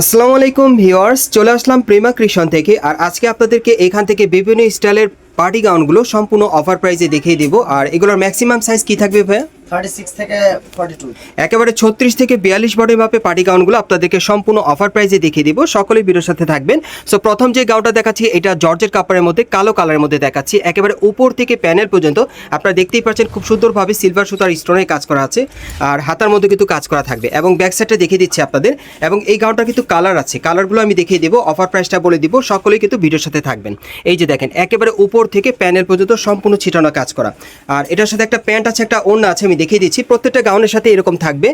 আসসালামু আলাইকুম ভিওয়ার্স চলে আসলাম প্রেমা কৃষণ থেকে। আর আজকে আপনাদেরকে এখান থেকে বিভিন্ন স্টাইলের পার্টি গাউনগুলো সম্পূর্ণ অফার প্রাইসে দেখিয়ে দেবো। আর এগুলোর ম্যাক্সিমাম সাইজ কি থাকবে ভাইয়া? একেবারে ছত্রিশ থেকে বিয়াল্লিশ বডি মাপে পার্টি গাউনগুলো আপনাদেরকে সম্পূর্ণ অফার প্রাইসে দেখিয়ে দিব। সকলেই ভিডিওর সাথে থাকবেন। সো প্রথম যে গাউনটা দেখাচ্ছি, এটা জর্জের কাপড়ের মধ্যে, কালো কালারের মধ্যে দেখাচ্ছি। একেবারে উপর থেকে প্যানেল পর্যন্ত, আপনারা দেখতেই পাচ্ছেন খুব সুন্দরভাবে সিলভার সুতার স্টোনের কাজ করা আছে। আর হাতার মধ্যে কিন্তু কাজ করা থাকবে। এবং ব্যাক সাইডটা দেখিয়ে দিচ্ছি আপনাদের। এবং এই গাউনটা কিন্তু কালার আছে। কালারগুলো আমি দেখিয়ে দেবো অফার প্রাইসটা বলে দিব। সকলেই কিন্তু ভিডিওর সাথে থাকবেন। এই যে দেখেন, একেবারে উপর থেকে প্যানেল পর্যন্ত সম্পূর্ণ ছিটানো কাজ করা। আর এটার সাথে একটা প্যান্ট আছে, একটা ওড়না আছে, আমি দেখিয়ে দিচ্ছি, প্রত্যেকটা গাউনের সাথে এরকম থাকবে।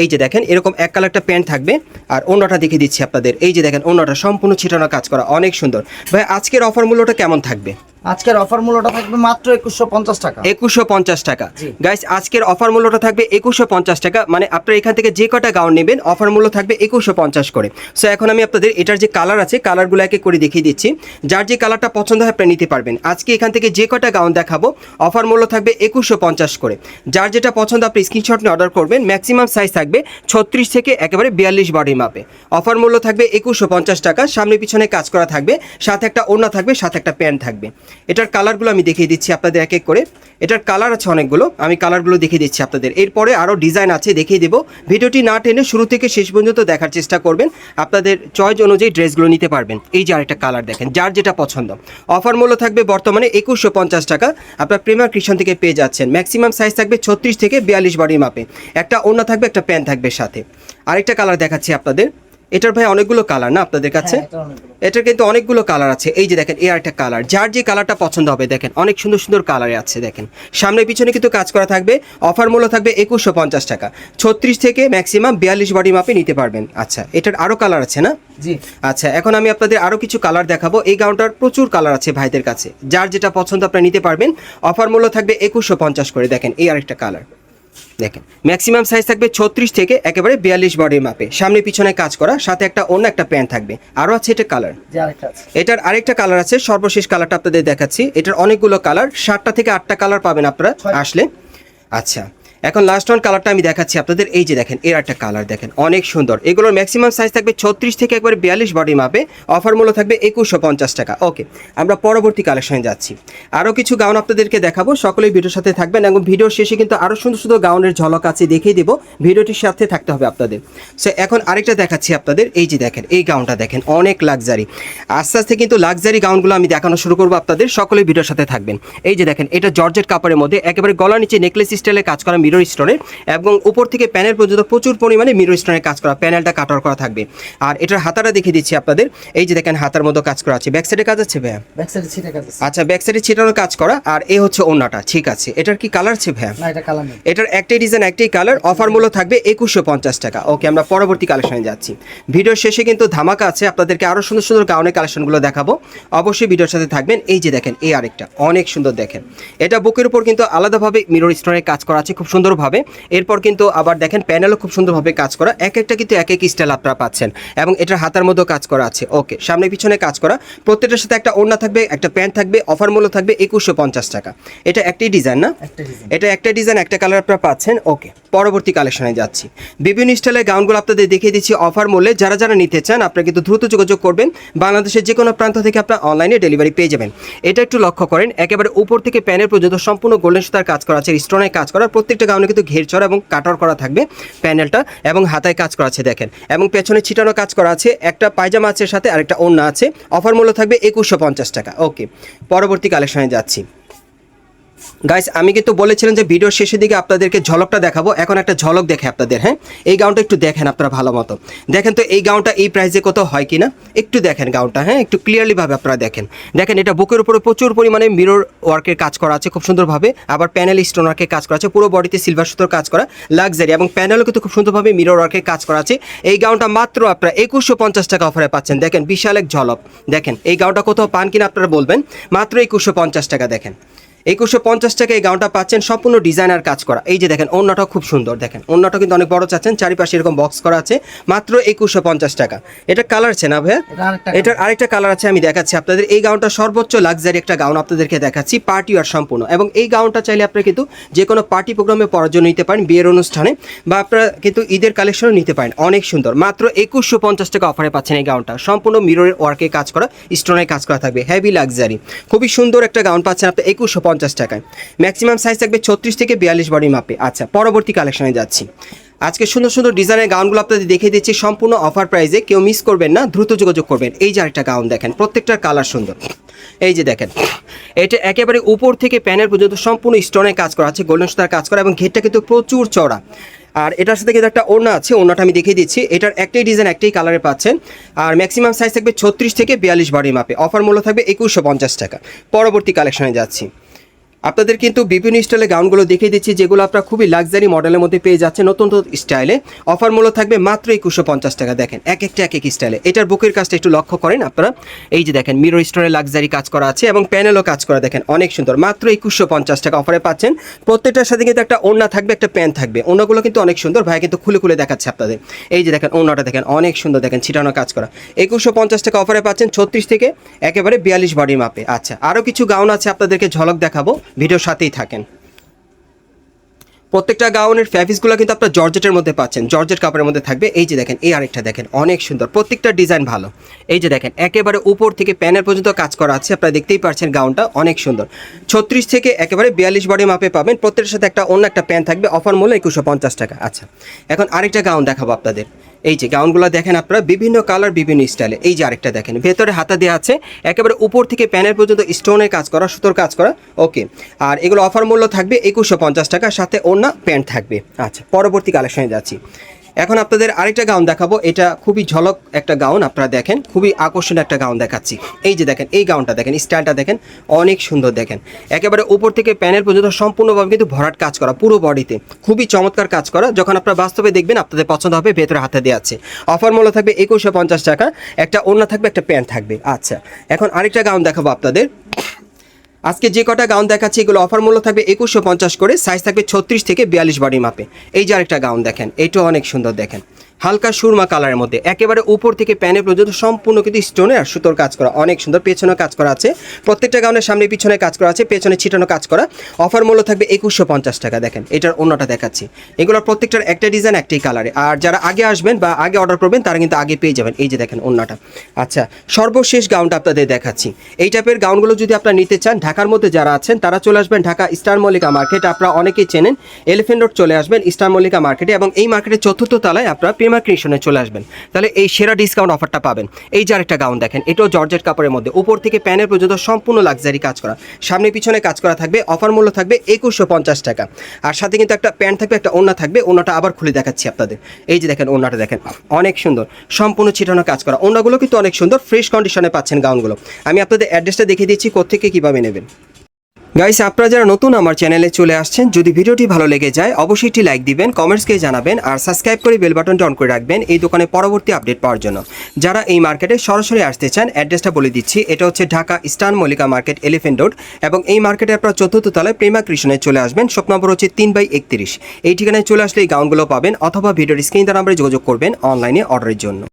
এই যে দেখেন, এরকম এক কালারটা প্যান্ট থাকবে। আর অন্যটা দেখিয়ে দিচ্ছি আপনাদের। এই যে দেখেন, অন্যটা সম্পূর্ণ ছিটানো কাজ করা, অনেক সুন্দর। ভাই, আজকের অফার মূল্যটা কেমন থাকবে? আজকের অফার মূল্যটা থাকবে মাত্র একুশশো পঞ্চাশ টাকা। একুশশো পঞ্চাশ টাকা। গাইস আজকের অফার মূল্যটা থাকবে একুশশো পঞ্চাশ টাকা মানে আপনারা এখান থেকে যে কটা গাউন নেবেন অফার মূল্য থাকবে একুশশো পঞ্চাশ করে। সো এখন আমি আপনাদের এটার যে কালার আছে কালারগুলো একে করে দেখিয়ে দিচ্ছি। যার যে কালারটা পছন্দ হয় আপনারা নিতে পারবেন। আজকে এখান থেকে যে কটা গাউন দেখাবো অফার মূল্য থাকবে একুশশো পঞ্চাশ করে। যার যেটা পছন্দ আপনি স্ক্রিনশট নিয়ে অর্ডার করবেন। ম্যাক্সিমাম সাইজ থাকবে ছত্রিশ থেকে একেবারে বিয়াল্লিশ বডি মাপে অফার মূল্য থাকবে একুশশো পঞ্চাশ টাকা। সামনে পিছনে কাজ করা থাকবে সাথে একটা ওড়না থাকবে সাথে একটা প্যান্ট থাকবে। এটার কালারগুলো আমি দেখিয়ে দিচ্ছি আপনাদের এক এক করে। এটার কালার আছে অনেকগুলো, আমি কালারগুলো দেখিয়ে দিচ্ছি আপনাদের। এরপরে আরও ডিজাইন আছে, দেখিয়ে দেবো। ভিডিওটি না টেনে শুরু থেকে শেষ পর্যন্ত দেখার চেষ্টা করবেন। আপনাদের চয়েস অনুযায়ী ড্রেসগুলো নিতে পারবেন। এই যে আরেকটা কালার দেখেন, যার যেটা পছন্দ। অফার মূল্য থাকবে বর্তমানে একুশশো পঞ্চাশ টাকা। আপনার প্রেমার কৃষণ থেকে পেয়ে যাচ্ছেন। ম্যাক্সিমাম সাইজ থাকবে ছত্রিশ থেকে বিয়াল্লিশ বডি মাপে। একটা ওড়না থাকবে, একটা প্যান্ট থাকবে সাথে। আরেকটা কালার দেখাচ্ছি আপনাদের। এটার ভাই অনেকগুলো কালার না আপনাদের কাছে? হ্যাঁ। এটার কিন্তু অনেকগুলো কালার আছে। এই যে দেখেন এই একটা কালার যার যে কালারটা পছন্দ হবে দেখেন অনেক সুন্দর সুন্দর কালারে আছে দেখেন। সামনে পিছনে কিন্তু কাজ করা থাকবে। অফার মূল্য থাকবে একুশশো পঞ্চাশ টাকা। ছত্রিশ থেকে ম্যাক্সিমাম বিয়াল্লিশ বডি মাপে নিতে পারবেন। আচ্ছা এটার আরও কালার আছে না? জি। আচ্ছা এখন আমি আপনাদের আরও কিছু কালার দেখাবো। এই গাউনটার প্রচুর কালার আছে ভাইদের কাছে। যার যেটা পছন্দ আপনারা নিতে পারবেন। অফার মূল্য থাকবে একুশশো পঞ্চাশ করে। দেখেন এই আরেকটা কালার দেখেন ম্যাক্সিমাম সাইজ থাকবে ছত্রিশ থেকে একেবারে বিয়াল্লিশ বডির মাপে। সামনে পিছনে কাজ করা সাথে একটা অন্য একটা প্যান্ট থাকবে। আরও আছে এটা কালার এটার আরেকটা কালার আছে সর্বশেষ কালারটা আপনাদের দেখাচ্ছি। এটার অনেকগুলো কালার সাতটা থেকে আটটা কালার পাবেন আপনারা আসলে। আচ্ছা এখন লাস্ট ওয়ান কালারটা আমি দেখাচ্ছি আপনাদের, এই যে দেখেন, এর একটা কালার দেখেন, অনেক সুন্দর। এগুলোর ম্যাক্সিমাম সাইজ থাকবে ছত্রিশ থেকে একবারে বিয়াল্লিশ বডি মাপে অফার মূল্য থাকবে একুশশো পঞ্চাশ টাকা। ওকে আমরা পরবর্তী কালেকশনে যাচ্ছি। আরও কিছু গাউন আপনাদেরকে দেখাবো, সকলেই ভিডিওর সাথে থাকবেন এবং ভিডিওর শেষে কিন্তু আরও সুন্দর সুন্দর গাউনের ঝলক আছে দেখিয়ে দেবো ভিডিওটির সাথে থাকতে হবে আপনাদের। সো এখন আরেকটা দেখাচ্ছি আপনাদের, এই যে দেখেন, এই গাউনটা দেখেন, অনেক লাক্সারি আস্তে আস্তে কিন্তু লাক্সারি গাউনগুলো আমি দেখানো শুরু করব আপনাদের, সকলেই ভিডিওর সাথে থাকবেন। এই যে দেখেন, এটা জর্জেট কাপড়ের মধ্যে একেবারে গলার নিচে নেকলেস স্টাইলে কাজ করা মিরর স্টোনের এবং উপর থেকে প্যানেল পর্যন্ত প্রচুর পরিমাণে মিরর স্টোনের কাজ করা প্যানেলটা কাটার করা থাকবে। আর এটার হাতাটা দেখিয়ে দিচ্ছি আপনাদের। এই যে দেখেন হাতার মতো কাজ করা আছে। ব্যাক সাইডে কাজ আছে ভাইয়া? আচ্ছা ব্যাক সাইডে ছিটানো কাজ করা আর এ হচ্ছে ওড়নাটা। ঠিক আছে। এটার কি কালার আছে ভাইয়া? এটার একটাই ডিজাইন একটাই কালার অফার মূল্য থাকবে একুশশো পঞ্চাশ টাকা। ওকে আমরা পরবর্তী কালেকশনে যাচ্ছি। ভিডিওর শেষে কিন্তু ধামাকা আছে। আপনাদেরকে আরও সুন্দর সুন্দর গাউনের কালেকশনগুলো দেখাবো। অবশ্যই ভিডিওর সাথে থাকবেন। এই যে দেখেন এই আরেকটা। অনেক সুন্দর দেখেন। এটা বুকের উপর কিন্তু আলাদাভাবে মিরর স্টোনের কাজ করা আছে। খুব সুন্দরভাবে। এরপর কিন্তু আবার দেখেন প্যানেলও খুব সুন্দরভাবে কাজ করা। এক একটা কিন্তু এক এক স্টাইল আপনারা পাচ্ছেন এবং এটার হাতার মধ্যেও কাজ করা আছে। ওকে সামনে পিছনে কাজ করা। প্রত্যেকটার সাথে একটা ওড়না থাকবে একটা প্যান্ট থাকবে অফার মূল্য থাকবে একুশশো পঞ্চাশ টাকা। এটা একটাই ডিজাইন না? এটা একটা ডিজাইন একটা কালার আপনারা পাচ্ছেন। ওকে পরবর্তী কালেকশনে যাচ্ছি। বিভিন্ন স্টাইলের গাউনগুলো আপনাদের দেখিয়ে দিচ্ছি অফার মূল্যে। যারা যারা নিতে চান আপনারা কিন্তু দ্রুত যোগাযোগ করবেন। বাংলাদেশের যে কোনো প্রান্ত থেকে আপনারা অনলাইনে ডেলিভারি পেয়ে যাবেন। এটা একটু লক্ষ্য করেন একেবারে উপর থেকে প্যানের পর্যন্ত সম্পূর্ণ গোল্ডেন সুতার কাজ করা আছে স্টোনের কাজ করা। প্রত্যেকটা গাউনে কিন্তু ঘের চড়া এবং কাটর করা থাকবে প্যানেলটা এবং হাতায় কাজ করা আছে দেখেন। এবং পেছনে ছিটানো কাজ করা আছে, একটা পায়জামা আছে সাথে, আরেকটা ওড়না আছে। অফার মূল্য থাকবে একুশশো টাকা। ওকে, পরবর্তী কালেকশনে যাচ্ছি। গাইস আমি কিন্তু বলেছিলাম যে ভিডিওর শেষের দিকে আপনাদেরকে ঝলকটা দেখাবো। এখন একটা ঝলক দেখে আপনাদের হ্যাঁ? এই গাউনটা একটু দেখেন আপনারা ভালো মতো। দেখেন তো, এই গাউনটা এই প্রাইসে কত হয় কিনা? একটু দেখেন গাউনটা হ্যাঁ? একটু ক্লিয়ারলি ভাবে আপনারা দেখেন। দেখেন, এটা বুকের উপরে প্রচুর পরিমাণে মিরর ওয়ার্কের কাজ করা আছে, খুব সুন্দরভাবে। আবার প্যানেল স্টোন ওয়ার্কের কাজ করা আছে, পুরো বডিতে সিলভার সুতোর কাজ করা লাক্সারি এবং প্যানেলও কিন্তু খুব সুন্দরভাবে মিরর ওয়ার্কের কাজ করা আছে। এই গাউনটা মাত্র আপনারা একুশশো পঞ্চাশ টাকা অফারে পাচ্ছেন। দেখেন, বিশাল এক ঝলক। দেখেন, এই গাউনটা কোথাও পান কিনা আপনারা বলবেন। মাত্র একুশশো পঞ্চাশ টাকা, দেখেন। একুশশো পঞ্চাশ টাকা এই গাউনটা পাচ্ছেন সম্পূর্ণ ডিজাইনার কাজ করা। এই যে দেখেন অন্যটাও খুব সুন্দর। দেখেন অন্যটা কিন্তু অনেক বড় চাচ্ছেন চারিপাশে এরকম বক্স করা আছে মাত্র একুশশো পঞ্চাশ টাকা। এটা কালার আছে না ভাইয়া এটার আরেকটা কালার আছে আমি দেখাচ্ছি আপনাদের। এই গাউনটা সর্বোচ্চ লাক্সারি একটা গাউন আপনাদেরকে দেখাচ্ছি পার্টি আর সম্পূর্ণ। এবং এই গাউনটা চাইলে আপনারা কিন্তু যে কোনো পার্টি প্রোগ্রামে পরার জন্য নিতে পারেন বিয়ের অনুষ্ঠানে বা আপনারা কিন্তু ঈদের কালেকশনও নিতে পারেন। অনেক সুন্দর। মাত্র একুশশো পঞ্চাশ টাকা অফারে পাচ্ছেন এই গাউনটা। সম্পূর্ণ মিররের ওয়ার্কে কাজ করা স্টোনের কাজ করা থাকবে। হেভি লাক্সারি খুবই সুন্দর একটা গাউন পাচ্ছেন আপনি একুশশো পঞ্চাশ টাকায়। ম্যাক্সিমাম সাইজ থাকবে ছত্রিশ থেকে বিয়াল্লিশ বডি মাপে। আচ্ছা পরবর্তী কালেকশনে যাচ্ছি। আজকে সুন্দর সুন্দর ডিজাইনের গাউনগুলো আপনাদের দেখিয়ে দিচ্ছি। সম্পূর্ণ অফার প্রাইসে কেউ মিস করবেন না, দ্রুত যোগাযোগ করবেন। এই যে আরেকটা গাউন দেখেন, প্রত্যেকটার কালার সুন্দর। এই যে দেখেন, এটা একেবারে উপর থেকে প্যানের পর্যন্ত সম্পূর্ণ স্টোনের কাজ করা আছে গোল্ডেন সুতার কাজ করা, এবং ঘেরটা কিন্তু প্রচুর চড়া আর এটার সাথে কিন্তু একটা ওড়না আছে, ওড়নাটা আমি দেখিয়ে দিচ্ছি। এটার একটাই ডিজাইন একটাই কালারে পাচ্ছেন। আর ম্যাক্সিমাম সাইজ থাকবে ছত্রিশ থেকে বিয়াল্লিশ বডি মাপে। অফার মূল্য থাকবে একুশশো পঞ্চাশ টাকা। পরবর্তী কালেকশনে যাচ্ছি। আপনাদের কিন্তু বিভিন্ন স্টাইলে গাউনগুলো দেখিয়ে দিচ্ছি, যেগুলো আপনারা খুবই লাক্সারি মডেলের মধ্যে পেয়ে যাচ্ছে নতুন নতুন স্টাইলে। অফার মূল্য থাকবে মাত্র একুশশো পঞ্চাশ টাকা, দেখেন, এক একটা, এক এক স্টাইলে। এটার বুকের কাজটা একটু লক্ষ্য করেন আপনারা। এই যে দেখেন মিরর স্টোনের লাক্সারি কাজ করা আছে এবং প্যানেলও কাজ করা, দেখেন, অনেক সুন্দর। মাত্র একুশশো পঞ্চাশ টাকা অফারে পাচ্ছেন। প্রত্যেকটার সাথে কিন্তু একটা ওড়না থাকবে, একটা প্যান্ট থাকবে। ওড়নাগুলো কিন্তু অনেক সুন্দর। ভাই কিন্তু খুলে খুলে দেখাচ্ছে আপনাদের। এই যে দেখেন, ওড়নাটা দেখেন, অনেক সুন্দর, দেখেন, ছিটানো কাজ করা। একুশশো পঞ্চাশ টাকা অফারে পাচ্ছেন ছত্রিশ থেকে একেবারে বিয়াল্লিশ বডি মাপে। আচ্ছা আরও কিছু গাউন আছে আপনাদেরকে ঝলক দেখাবো। ভিডিওর সাথেই থাকেন। প্রত্যেকটা গাউনের ফ্যাব্রিক্সগুলো কিন্তু আপনার জর্জেটের মধ্যে পাচ্ছেন। জর্জেট কাপড়ের মধ্যে থাকবে। এই যে দেখেন, এই আরেকটা দেখেন, অনেক সুন্দর। প্রত্যেকটা ডিজাইন ভালো। এই যে দেখেন, একেবারে উপর থেকে প্যানের পর্যন্ত কাজ করা আছে। আপনারা দেখতেই পাচ্ছেন গাউনটা অনেক সুন্দর। ছত্রিশ থেকে একেবারে বিয়াল্লিশ বডি মাপে পাবেন। প্রত্যেকটার সাথে একটা অন্য একটা প্যান থাকবে। অফার মূল্য একুশশো পঞ্চাশ টাকা। আচ্ছা এখন আরেকটা গাউন দেখাবো আপনাদের। এই যে গাউনগুলো দেখেন আপনারা, বিভিন্ন কালার, বিভিন্ন স্টাইলে। এই যে আরেকটা দেখেন, ভেতরে হাতা দেওয়া আছে, একেবারে উপর থেকে প্যানের পর্যন্ত স্টোনের কাজ করা, সুতোর কাজ করা ওকে আর এগুলো অফার মূল্য থাকবে একুশশো টাকা, সাথে অন্য প্যান্ট থাকবে। আচ্ছা পরবর্তী কালেকশনে যাচ্ছি। এখন আপনাদের আরেকটা গাউন দেখাবো। এটা খুবই ঝলক একটা গাউন, আপনারা দেখেন। খুবই আকর্ষণীয় একটা গাউন দেখাচ্ছি। এই যে দেখেন, এই গাউনটা দেখেন, স্টাইলটা দেখেন, অনেক সুন্দর দেখেন। একেবারে উপর থেকে প্যানের পর্যন্ত সম্পূর্ণভাবে কিন্তু ভরাট কাজ করা, পুরো বডিতে। খুবই চমৎকার কাজ করা। যখন আপনারা বাস্তবে দেখবেন, আপনাদের পছন্দ হবে, ভেতরে হাতে দেওয়া আছে। অফার মূল্য থাকবে একুশশো পঞ্চাশ টাকা। একটা ওড়না থাকবে, একটা প্যান্ট থাকবে। আচ্ছা এখন আরেকটা গাউন দেখাবো আপনাদের। আজকে যে কটা গাউন দেখাচ্ছি, এগুলো অফার মূল্য থাকবে একুশশো পঞ্চাশ করে সাইজ থাকবে ছত্রিশ থেকে বিয়াল্লিশ বডি মাপে এই যে আরেকটা গাউন দেখেন, এটাও অনেক সুন্দর দেখেন। হালকা সুরমা কালারের মধ্যে। একেবারে উপর থেকে প্যানে পর্যন্ত সম্পূর্ণ কিন্তু স্টোনে আর সুতোর কাজ করা। অনেক সুন্দর পেছনে কাজ করা আছে। প্রত্যেকটা গাউনের সামনে পিছনে কাজ করা আছে, পেছনে ছিটানো কাজ করা। অফার মূল্য থাকবে একুশশো পঞ্চাশ টাকা, দেখেন। এটার অন্যটা দেখাচ্ছি। এগুলোর প্রত্যেকটার একটা ডিজাইন, একটাই কালারে। আর যারা আগে আসবেন বা আগে অর্ডার করবেন, তারা কিন্তু আগে পেয়ে যাবেন। এই যে দেখেন অন্যটা। আচ্ছা সর্বশেষ গাউনটা আপনাদের দেখাচ্ছি। এই টাইপের গাউনগুলো যদি আপনারা নিতে চান, ঢাকার মধ্যে যারা আছেন, তারা চলে আসবেন ঢাকা স্টার মল্লিকা মার্কেট। আপনারা অনেকেই চেনেন। এলিফেন্ট রোড চলে আসবেন স্টার মল্লিকা মার্কেটে এবং এই মার্কেটের চতুর্থ তলায় আপনারা প্রেমা ক্রিয়েশনে চলে আসবেন। তাহলে এই সেরা ডিসকাউন্ট অফারটা পাবেন। এই যে আরেকটা গাউন দেখেন, এটাও জর্জেট কাপড়ের মধ্যে। উপর থেকে প্যানের পর্যন্ত সম্পূর্ণ লাক্সারি কাজ করা। সামনে পিছনে কাজ করা থাকবে অফার মূল্য থাকবে একুশশো পঞ্চাশ টাকা। আর সাথে কিন্তু একটা প্যান্ট থাকবে, একটা ওড়না থাকবে, ওড়নাটা আবার খুলে দেখাচ্ছি আপনাদের। এই যে দেখেন ওড়নাটা দেখেন, অনেক সুন্দর। সম্পূর্ণ ছিটানো কাজ করা। ওড়নাগুলো কিন্তু অনেক সুন্দর ফ্রেশ কন্ডিশনে পাচ্ছেন গাউনগুলো আমি আপনাদের অ্যাড্রেসটা দেখিয়ে দিচ্ছি কোথেকে কীভাবে নেবেন। গাইস আপনারা যারা নতুন আমার চ্যানেলে চলে আসছেন, যদি ভিডিওটি ভালো লেগে যায়, অবশ্যই একটি লাইক দিবেন কমেন্টসকে জানাবেন, আর সাবস্ক্রাইব করে বেল বাটনটি অন করে রাখবেন এই দোকানে পরবর্তী আপডেট পাওয়ার জন্য। যারা এই মার্কেটে সরাসরি আসতে চান অ্যাড্রেসটা বলে দিচ্ছি, এটা হচ্ছে Dhaka eastern Mallika market elephant road এবং এই মার্কেটে আপনারা চতুর্থ তলায় প্রেমা কৃষ্ণে চলে আসবেন শপ নম্বর হচ্ছে তিন বাই একত্রিশ। এই ঠিকানায় চলে আসলে এই গাউনগুলো পাবেন, অথবা ভিডিওর স্ক্রিন নাম্বারে যোগাযোগ করবেন অনলাইনে অর্ডারের জন্য।